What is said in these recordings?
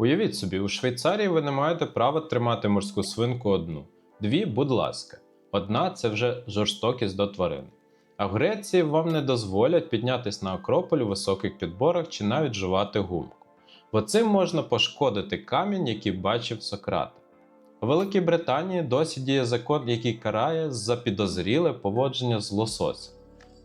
Уявіть собі, у Швейцарії ви не маєте права тримати морську свинку одну. Дві, будь ласка. Одна це вже жорстокість до тварин. А в Греції вам не дозволять піднятись на Акрополь у високих підборах чи навіть жувати гумку. Бо цим можна пошкодити камінь, який бачив Сократ. У Великій Британії досі діє закон, який карає за підозріле поводження з лососем.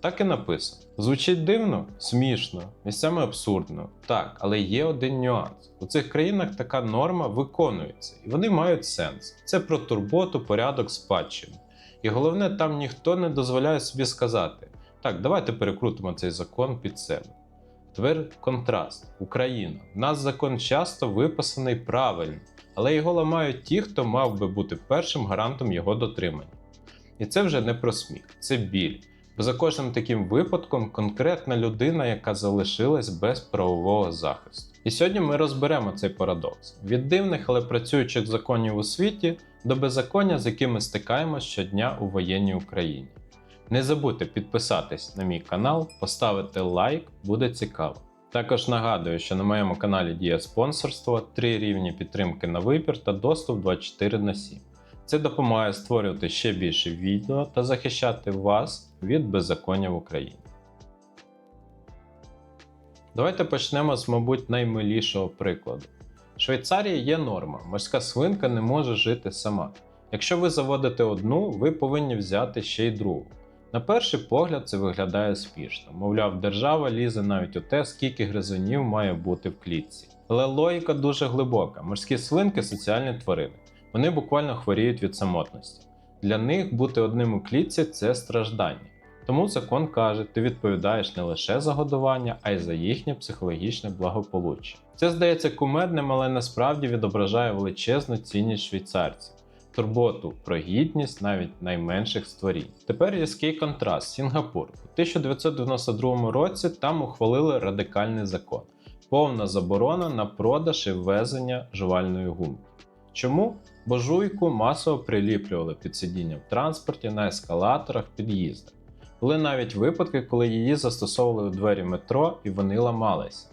Так і написано. Звучить дивно, смішно, місцями абсурдно. Так, але є один нюанс. У цих країнах така норма виконується, і вони мають сенс. Це про турботу, порядок спадщини. І головне, там ніхто не дозволяє собі сказати: так, давайте перекрутимо цей закон під себе. Тепер контраст. Україна. У нас закон часто виписаний правильно, але його ламають ті, хто мав би бути першим гарантом його дотримання. І це вже не про сміх, це біль. За кожним таким випадком конкретна людина, яка залишилась без правового захисту. І сьогодні ми розберемо цей парадокс від дивних, але працюючих законів у світі до беззаконня, з якими стикаємось щодня у воєнній Україні. Не забудьте підписатись на мій канал, поставити лайк, буде цікаво. Також нагадую, що на моєму каналі діє спонсорство, 3 рівні підтримки на вибір та доступ 24 на 7. Це допомагає створювати ще більше відео та захищати вас від беззаконня в Україні. Давайте почнемо з, мабуть, наймилішого прикладу. В Швейцарії є норма: морська свинка не може жити сама. Якщо ви заводите одну, ви повинні взяти ще й другу. На перший погляд це виглядає смішно, мовляв, держава лізе навіть у те, скільки гризунів має бути в клітці. Але логіка дуже глибока: морські свинки соціальні тварини. Вони буквально хворіють від самотності. Для них бути одним у клітці це страждання. Тому закон каже, ти відповідаєш не лише за годування, а й за їхнє психологічне благополуччя. Це здається кумедним, але насправді відображає величезну цінність швейцарців, турботу про гідність навіть найменших створінь. Тепер різкий контраст Сінгапур. У 1992 році там ухвалили радикальний закон, повна заборона на продаж і ввезення жувальної гумки. Чому? Бо жуйку масово приліплювали під сидінням в транспорті, на ескалаторах, під'їздах. Були навіть випадки, коли її застосовували у двері метро і вони ламалися.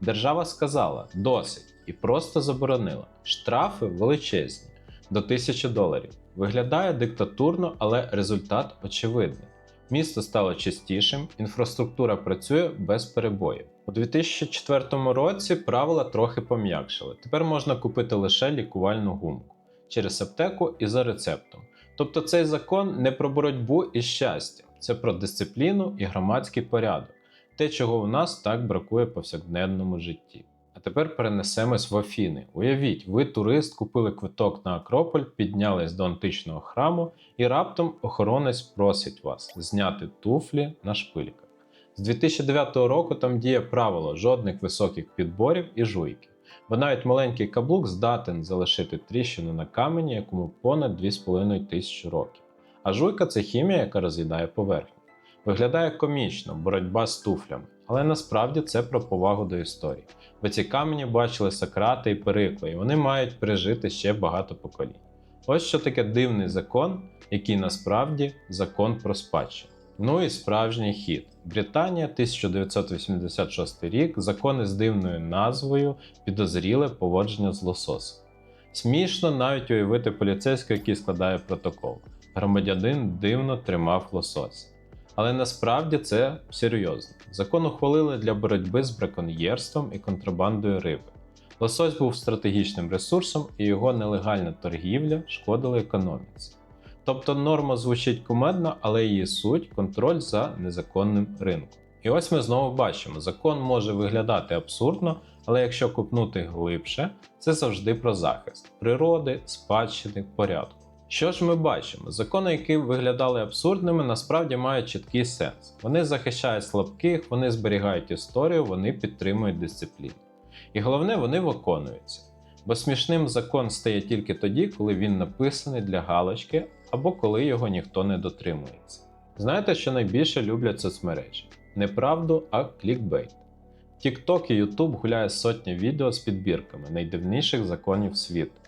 Держава сказала досить і просто заборонила. Штрафи величезні до 1000 доларів. Виглядає диктатурно, але результат очевидний. Місто стало чистішим, інфраструктура працює без перебоїв. У 2004 році правила трохи пом'якшили. Тепер можна купити лише лікувальну гумку через аптеку і за рецептом. Тобто цей закон не про боротьбу і щастя, це про дисципліну і громадський порядок, те, чого у нас так бракує в повсякденному житті. А тепер перенесемось в Афіни. Уявіть, ви турист, купили квиток на Акрополь, піднялись до античного храму, і раптом охоронець просить вас зняти туфлі на шпильках. З 2009 року там діє правило жодних високих підборів і жуйки, бо навіть маленький каблук здатен залишити тріщину на камені, якому понад 2,5 тисячі років. А жуйка це хімія, яка роз'їдає поверхню. Виглядає комічно, боротьба з туфлями, але насправді це про повагу до історії. Бо ці камені бачили Сократи і Перикла, і вони мають пережити ще багато поколінь. Ось що таке дивний закон, який насправді закон про спадщину. Ну і справжній хід. Британія, 1986 рік, закони з дивною назвою підозріле поводження з лососом. Смішно навіть уявити поліцейського, який складає протокол. Громадянин дивно тримав лосось. Але насправді це серйозно. Закон ухвалили для боротьби з браконьєрством і контрабандою риби. Лосось був стратегічним ресурсом, і його нелегальна торгівля шкодила економіці. Тобто норма звучить кумедно, але її суть контроль за незаконним ринком. І ось ми знову бачимо, закон може виглядати абсурдно, але якщо купнути глибше, це завжди про захист природи, спадщини, порядку. Що ж ми бачимо? Закони, які виглядали абсурдними, насправді мають чіткий сенс. Вони захищають слабких, вони зберігають історію, вони підтримують дисципліну. І головне, вони виконуються. Бо смішним закон стає тільки тоді, коли він написаний для галочки або коли його ніхто не дотримується. Знаєте, що найбільше люблять соцмережі? Не правду, а клікбейт. TikTok і YouTube гуляє сотні відео з підбірками найдивніших законів світу.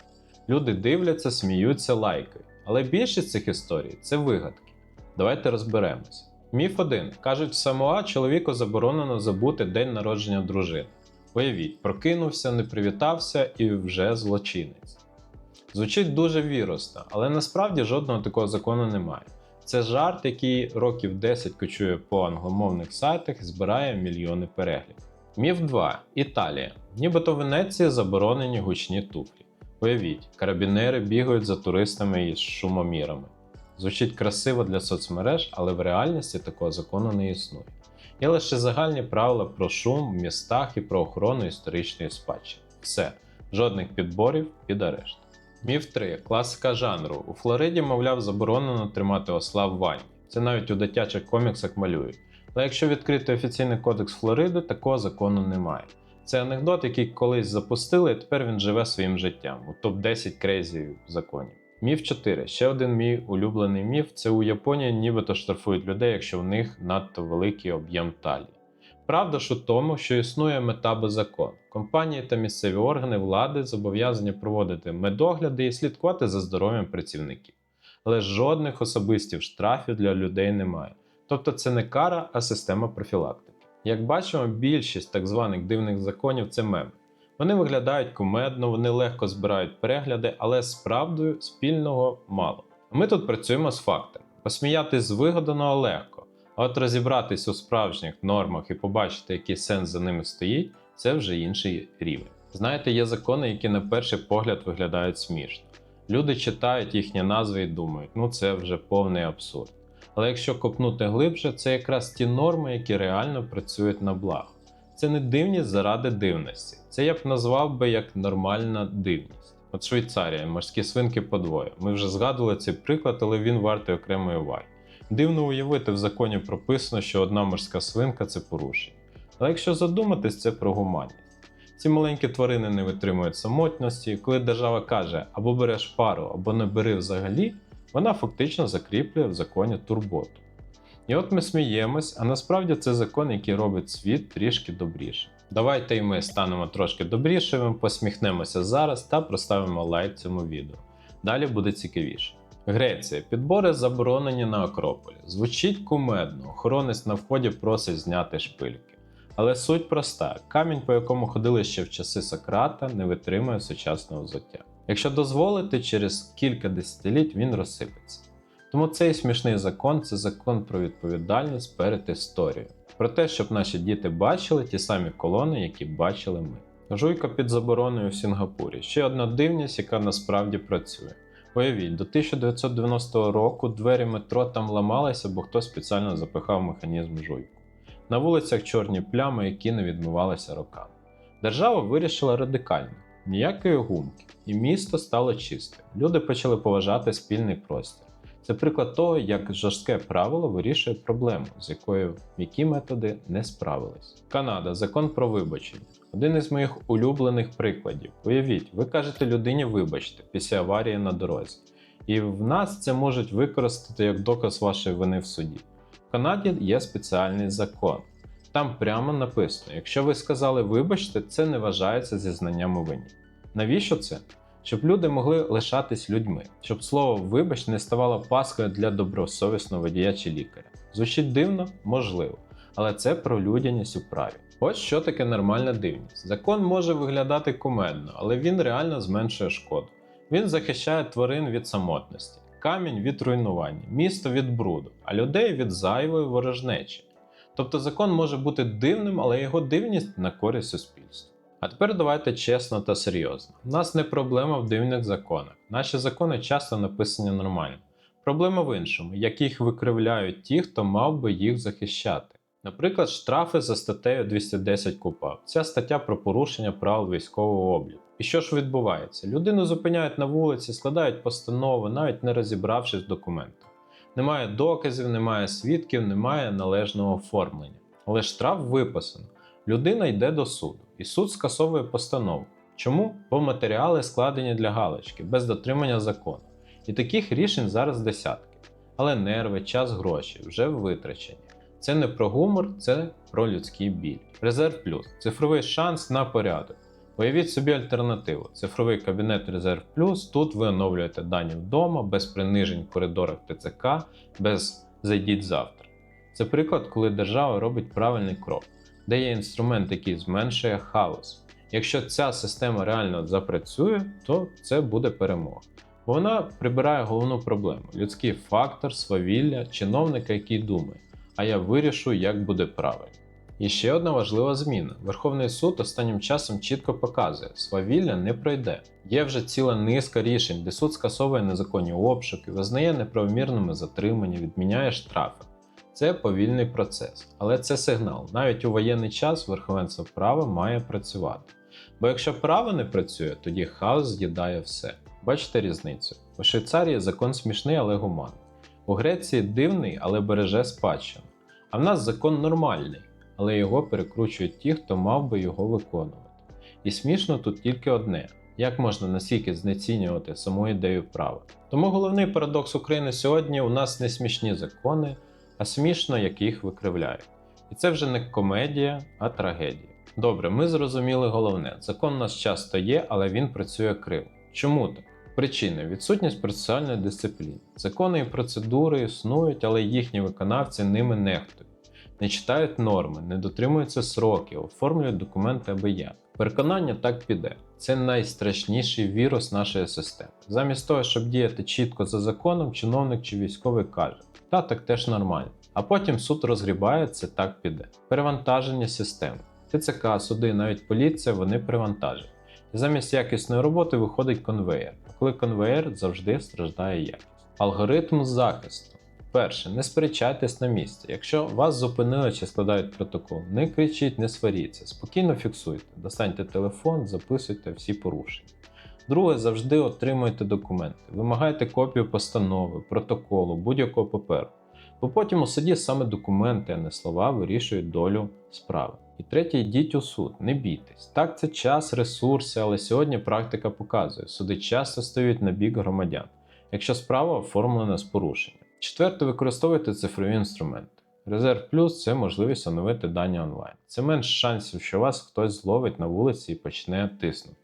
Люди дивляться, сміються, лайкають. Але більшість цих історій це вигадки. Давайте розберемось. Міф 1. Кажуть, в Самоа чоловіку заборонено забути день народження дружини. Уявіть, прокинувся, не привітався і вже злочинець. Звучить дуже віростно, але насправді жодного такого закону немає. Це жарт, який років 10 кочує по англомовних сайтах і збирає мільйони переглядів. Міф 2. Італія. Нібито в Венеції заборонені гучні туфлі. Уявіть, карабінери бігають за туристами із шумомірами. Звучить красиво для соцмереж, але в реальності такого закону не існує. Є лише загальні правила про шум в містах і про охорону історичної спадщини. Все, жодних підборів під арешт. Міф 3. Класика жанру. У Флориді, мовляв, заборонено тримати осла в ванні. Це навіть у дитячих коміксах малюють. Але якщо відкрити офіційний кодекс Флориди, такого закону немає. Це анекдот, який колись запустили, і тепер він живе своїм життям у топ-10 крейзів законів. Міф 4. Ще один мій улюблений міф це у Японії нібито штрафують людей, якщо в них надто великий об'єм талії. Правда ж у тому, що існує мета без закон. Компанії та місцеві органи влади зобов'язані проводити медогляди і слідкувати за здоров'ям працівників. Але жодних особистів штрафів для людей немає. Тобто це не кара, а система профілактики. Як бачимо, більшість так званих дивних законів це меми. Вони виглядають кумедно, вони легко збирають перегляди, але з правдою спільного мало. Ми тут працюємо з фактами. Посміятись з вигаданого легко, а от розібратись у справжніх нормах і побачити, який сенс за ними стоїть, це вже інший рівень. Знаєте, є закони, які на перший погляд виглядають смішно. Люди читають їхні назви і думають, ну це вже повний абсурд. Але якщо копнути глибше, це якраз ті норми, які реально працюють на благо. Це не дивність заради дивності. Це я б назвав би як нормальна дивність. От Швейцарія, морські свинки подвоє. Ми вже згадували цей приклад, але він вартий окремої уваги. Дивно уявити, в законі прописано, що одна морська свинка це порушення. Але якщо задуматись, це про гуманність. Ці маленькі тварини не витримують самотності, коли держава каже або береш пару, або не бери взагалі, вона фактично закріплює в законі турботу. І от ми сміємось, а насправді це закон, який робить світ трішки добрішим. Давайте і ми станемо трошки добрішими, посміхнемося зараз та проставимо лайк цьому відео. Далі буде цікавіше. Греція. Підбори заборонені на Акрополі. Звучить кумедно, охоронець на вході просить зняти шпильки. Але суть проста: камінь, по якому ходили ще в часи Сократа, не витримує сучасного взуття. Якщо дозволити, через кілька десятиліть він розсипеться. Тому цей смішний закон це закон про відповідальність перед історією. Про те, щоб наші діти бачили ті самі колони, які бачили ми. Жуйка під забороною в Сінгапурі ще одна дивність, яка насправді працює. Уявіть, до 1990 року двері метро там ламалися, бо хтось спеціально запихав механізм жуйку. На вулицях чорні плями, які не відмивалися роками. Держава вирішила радикально: ніякої гумки, і місто стало чистим. Люди почали поважати спільний простір. Це приклад того, як жорстке правило вирішує проблему, з якою м'які методи не справились. Канада закон про вибачення. Один із моїх улюблених прикладів. Уявіть, ви кажете людині вибачте після аварії на дорозі. І в нас це можуть використати як доказ вашої вини в суді. В Канаді є спеціальний закон. Там прямо написано: якщо ви сказали вибачте, це не вважається зізнанням у вині. Навіщо це? Щоб люди могли лишатись людьми, щоб слово вибач не ставало паскою для добросовісного водія чи лікаря. Звучить дивно, можливо, але це про людяність у праві. Ось що таке нормальна дивність. Закон може виглядати кумедно, але він реально зменшує шкоду. Він захищає тварин від самотності, камінь від руйнування, місто від бруду, а людей від зайвої ворожнечі. Тобто закон може бути дивним, але його дивність на користь суспільству. А тепер давайте чесно та серйозно. У нас не проблема в дивних законах. Наші закони часто написані нормально. Проблема в іншому, як їх викривляють ті, хто мав би їх захищати. Наприклад, штрафи за статтею 210 КУПАП. Ця стаття про порушення правил військового обліку. І що ж відбувається? Людину зупиняють на вулиці, складають постанови, навіть не розібравшись в документах. Немає доказів, немає свідків, немає належного оформлення. Але штраф виписано. Людина йде до суду, і суд скасовує постанову. Чому? Бо матеріали складені для галочки, без дотримання закону. І таких рішень зараз десятки. Але нерви, час, гроші вже витрачені. Це не про гумор, це про людський біль. Резерв плюс цифровий шанс на порядок. Уявіть собі альтернативу. Цифровий кабінет Резерв Плюс. Тут ви оновлюєте дані вдома, без принижень в коридорах ТЦК, без зайдіть завтра. Це приклад, коли держава робить правильний крок. Де є інструмент, який зменшує хаос. Якщо ця система реально запрацює, то це буде перемога. Бо вона прибирає головну проблему: людський фактор, свавілля, чиновника, який думає, а я вирішу, як буде правильно. І ще одна важлива зміна: Верховний суд останнім часом чітко показує, свавілля не пройде. Є вже ціла низка рішень, де суд скасовує незаконні обшуки, визнає неправомірними затримання, відміняє штрафи. Це повільний процес, але це сигнал. Навіть у воєнний час верховенство права має працювати. Бо якщо право не працює, тоді хаос з'їдає все. Бачите різницю? У Швейцарії закон смішний, але гуманний. У Греції дивний, але береже спадщину. А в нас закон нормальний, але його перекручують ті, хто мав би його виконувати. І смішно тут тільки одне: як можна настільки знецінювати саму ідею права. Тому головний парадокс України сьогодні у нас не смішні закони, а смішно, як їх викривляють. І це вже не комедія, а трагедія. Добре, ми зрозуміли головне: закон у нас часто є, але він працює криво. Чому так? Причини відсутність процесуальної дисципліни. Закони і процедури існують, але їхні виконавці ними нехтують, не читають норми, не дотримуються сроків, оформлюють документи аби як. Переконання так піде. Це найстрашніший вірус нашої системи. Замість того, щоб діяти чітко за законом, чиновник чи військовий каже: та так теж нормально. А потім суд розгрібає, це так піде. Перевантаження системи. ТЦК, суди, навіть поліція вони перевантажені. Замість якісної роботи виходить конвеєр. Коли конвеєр завжди страждає якість. Алгоритм захисту. Перше, не сперечайтесь на місці. Якщо вас зупинили чи складають протокол, не кричіть, не сваріться, спокійно фіксуйте, достаньте телефон, записуйте всі порушення. Друге, завжди отримуйте документи, вимагайте копію постанови, протоколу, будь-якого паперу. Бо потім у суді саме документи, а не слова вирішують долю справи. І третє, йдіть у суд, не бійтесь. Так, це час, ресурси, але сьогодні практика показує, суди часто стають на бік громадян, якщо справа оформлена з порушенням. Четверте, використовуйте цифрові інструменти. Резерв плюс це можливість оновити дані онлайн. Це менш шансів, що вас хтось зловить на вулиці і почне тиснути.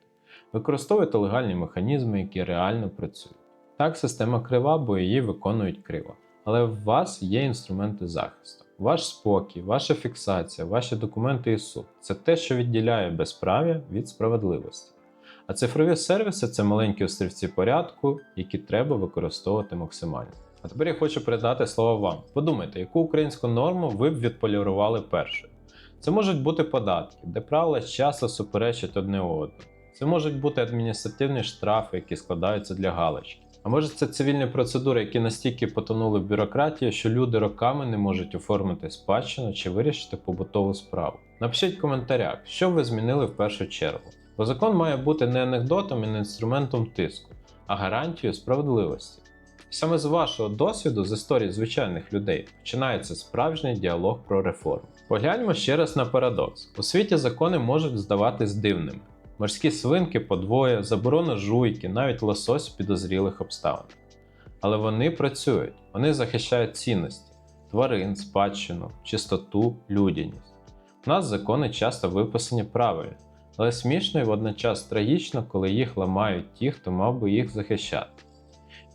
Використовуйте легальні механізми, які реально працюють. Так, система крива, бо її виконують криво. Але в вас є інструменти захисту. Ваш спокій, ваша фіксація, ваші документи і суд це те, що відділяє безправ'я від справедливості. А цифрові сервіси це маленькі острівці порядку, які треба використовувати максимально. А тепер я хочу передати слово вам. Подумайте, яку українську норму ви б відполірували першою. Це можуть бути податки, де правила часто суперечать одне одному. Це можуть бути адміністративні штрафи, які складаються для галочки. А може це цивільні процедури, які настільки потонули в бюрократії, що люди роками не можуть оформити спадщину чи вирішити побутову справу. Напишіть в коментарях, що ви змінили в першу чергу. Бо закон має бути не анекдотом і не інструментом тиску, а гарантією справедливості. Саме з вашого досвіду, з історії звичайних людей, починається справжній діалог про реформу. Погляньмо ще раз на парадокс: у світі закони можуть здаватись дивними. Морські свинки подвоє, заборона жуйки, навіть лосось в підозрілих обставинах. Але вони працюють, вони захищають цінності, тварин, спадщину, чистоту, людяність. У нас закони часто виписані правильно, але смішно і водночас трагічно, коли їх ламають ті, хто мав би їх захищати.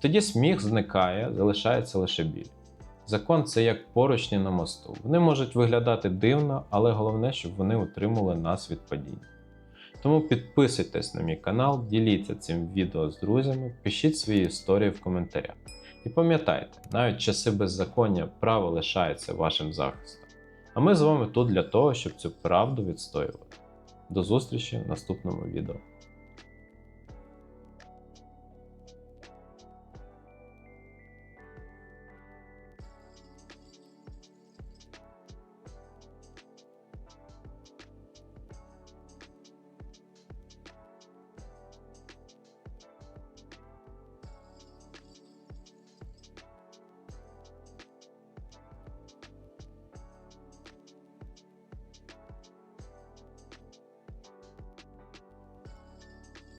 Тоді сміх зникає, залишається лише біль. Закон це як поручні на мосту. Вони можуть виглядати дивно, але головне, щоб вони утримували нас від падіння. Тому підписуйтесь на мій канал, діліться цим відео з друзями, пишіть свої історії в коментарях. І пам'ятайте, навіть часи беззаконня право лишається вашим захистом. А ми з вами тут для того, щоб цю правду відстоювати. До зустрічі в наступному відео.